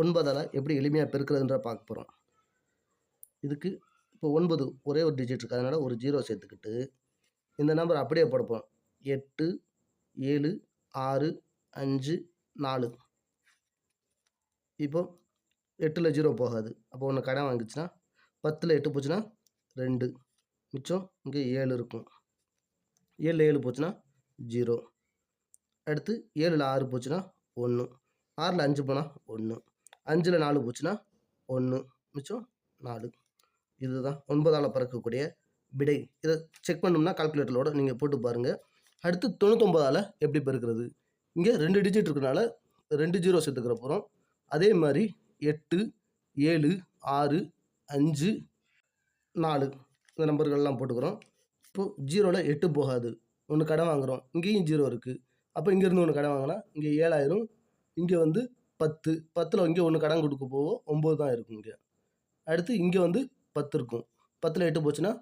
ஒன்பதால் எப்படி எளிமையாக பெருக்கிறதுன்ற பார்க்க போகிறோம் இதுக்கு இப்போ ஒன்பது ஒரே ஒரு டிஜிட் இருக்குது அதனால் ஒரு ஜீரோ சேர்த்துக்கிட்டு இந்த நம்பர் அப்படியே போடப்போம் எட்டு ஏழு ஆறு அஞ்சு நாலு. இப்போ எட்டில் ஜீரோ போகாது. அப்போ ஒன்று கடன் வாங்கிச்சுன்னா பத்தில் எட்டு போச்சுன்னா ரெண்டு. மிச்சம் இங்கே ஏழு இருக்கும். ஏழில் ஏழு போச்சுன்னா ஜீரோ அடுத்து ஏழில் ஆறு போச்சுன்னா ஒன்று ஆறில் அஞ்சு போனால் ஒன்று அஞ்சில் நாலு போச்சுன்னா ஒன்று மிச்சம் நாலு. இதுதான். ஒன்பதால் பிறக்கக்கூடிய விடை. இதை செக் பண்ணோம்னா கால்குலேட்டரோட நீங்கள் போட்டு பாருங்கள் அடுத்து தொண்ணூத்தொம்பதால் எப்படி பெருக்கிறது? இங்கே ரெண்டு டிஜிட் இருக்கனால ரெண்டு ஜீரோ சேர்த்துக்கிற போகிறோம் அதே மாதிரி எட்டு ஏழு ஆறு அஞ்சு நாலு. இந்த நம்பர்கள்லாம் போட்டுக்கிறோம். இப்போது ஜீரோவில் எட்டு போகாது. ஒன்று கடன் வாங்குகிறோம் இங்கேயும் ஜீரோ இருக்குது அப்போ இங்கேருந்து ஒன்று கடன் வாங்கினா இங்கே ஏழாயிரம். இங்கே வந்து பத்து பத்தில் இங்கே ஒன்று கடன் கொடுக்க போவோம் ஒம்பது தான் இருக்கும் இங்கே. அடுத்து இங்கே வந்து பத்து இருக்கும். பத்தில் எட்டு போச்சுன்னா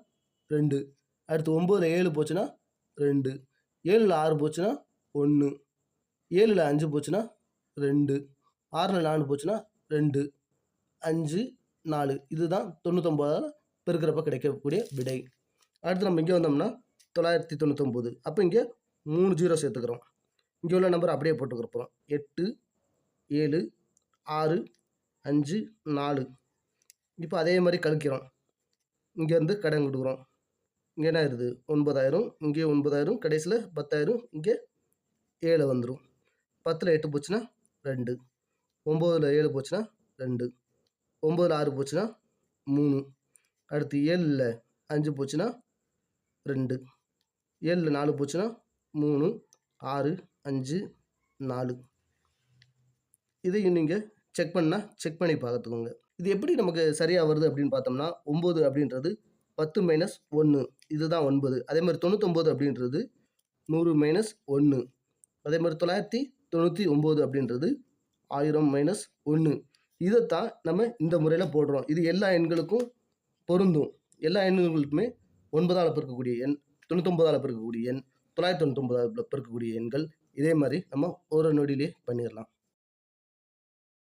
ரெண்டு. அடுத்து ஒம்பதில் ஏழு போச்சுன்னா ரெண்டு. ஏழில் ஆறு போச்சுன்னா ஒன்று ஏழில் அஞ்சு போச்சுன்னா ரெண்டு. ஆறில் நாலு போச்சுன்னா ரெண்டு. அஞ்சு நாலு. இதுதான் தொண்ணூத்தொம்பதால் பெருக்கிறப்ப கிடைக்கக்கூடிய விடை. அடுத்து நம்ம இங்கே வந்தோம்னா தொள்ளாயிரத்தி தொண்ணூத்தொம்பது. அப்போ இங்கே மூணு ஜீரோ சேர்த்துக்கிறோம். இங்கே உள்ள நம்பர் அப்படியே போட்டுக்கிறப்போம் எட்டு ஏழு ஆறு அஞ்சு நாலு. இப்போ அதே மாதிரி கழிக்கிறோம். இங்கேருந்து கடன் கொடுக்குறோம். இங்கே என்ன ஆயிடுது ஒன்பதாயிரம். இங்கே ஒன்பதாயிரம். கடைசியில் பத்தாயிரம். இங்கே ஏழு வந்துடும் பத்தில் எட்டு போச்சுன்னா ரெண்டு. ஒம்போதில் ஏழு போச்சுன்னா ரெண்டு. ஒம்போதில் ஆறு போச்சுன்னா மூணு. அடுத்து ஏழில் அஞ்சு போச்சுன்னா ரெண்டு. ஏழில் நாலு போச்சுன்னா மூணு. ஆறு அஞ்சு நாலு. இதையும் நீங்கள் செக் பண்ணால் செக் பண்ணி பார்த்துக்கோங்க. இது எப்படி நமக்கு சரியாக வருது அப்படின்னு பார்த்தோம்னா ஒம்பது அப்படின்றது பத்து மைனஸ் ஒன்று இதுதான் ஒன்பது. அதே மாதிரி தொண்ணூத்தொம்பது அப்படின்றது நூறு மைனஸ் ஒன்று அதே மாதிரி தொள்ளாயிரத்தி தொண்ணூற்றி ஒம்பது அப்படின்றது ஆயிரம் மைனஸ் ஒன்று இதைத்தான் நம்ம இந்த முறையில் போடுறோம். இது எல்லா எண்களுக்கும் பொருந்தும். எல்லா எண்களுக்குமே ஒன்பதால் பிறக்கக்கூடிய எண் தொண்ணூத்தொம்பதால் பிறக்கக்கூடிய எண் தொள்ளாயிரத்தி தொண்ணூத்தொம்பதால் பிறக்கக்கூடிய எண்கள். இதே மாதிரி நம்ம ஒரு நொடியிலே பண்ணிடலாம்.